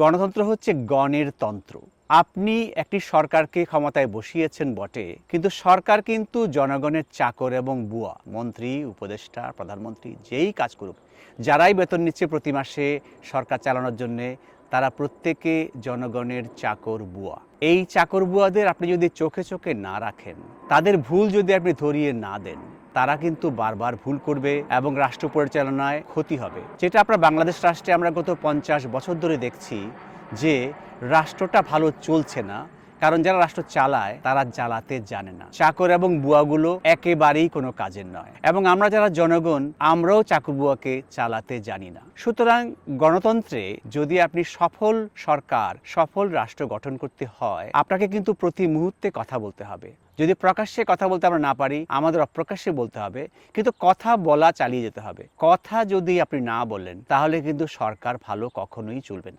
গণতন্ত্র হচ্ছে গণের তন্ত্র। আপনি একটি সরকারকে ক্ষমতায় বসিয়েছেন বটে, কিন্তু সরকার কিন্তু জনগণের চাকর এবং বুয়া, মন্ত্রী, উপদেষ্টা, প্রধানমন্ত্রী, যেই কাজ করুক, যারাই বেতন নিচ্ছে প্রতি মাসে সরকার চালানোর জন্যে, তারা প্রত্যেকে জনগণের চাকর বুয়া। এই চাকর বুয়াদের আপনি যদি চোখে চোখে না রাখেন, তাদের ভুল যদি আপনি ধরিয়ে না দেন তারা কিন্তু বারবার ভুল করবে এবং রাষ্ট্র পরিচালনায় ক্ষতি হবে। যেটা আমরা বাংলাদেশ রাষ্ট্রে আমরা গত পঞ্চাশ বছর ধরে দেখছি যে রাষ্ট্রটা ভালো চলছে না কারণ যারা রাষ্ট্র চালায়, তারা চালাতে জানে না। চাকর এবং বুয়াগুলো একেবারেই কোনো কাজের নয়। এবং আমরা যারা জনগণ, আমরাও চাকর বুয়াকে চালাতে জানি না। সুতরাং গণতন্ত্রে যদি আপনি সফল সরকার, সফল রাষ্ট্র গঠন করতে হয়, আপনাকে কিন্তু প্রতি মুহূর্তে কথা বলতে হবে। যদি প্রকাশ্যে কথা বলতে আমরা না পারি, আমাদের অপ্রকাশ্যে বলতে হবে। কিন্তু কথা বলা চালিয়ে যেতে হবে। কথা যদি আপনি না বলেন, তাহলে কিন্তু সরকার ভালো কখনোই চলবে না।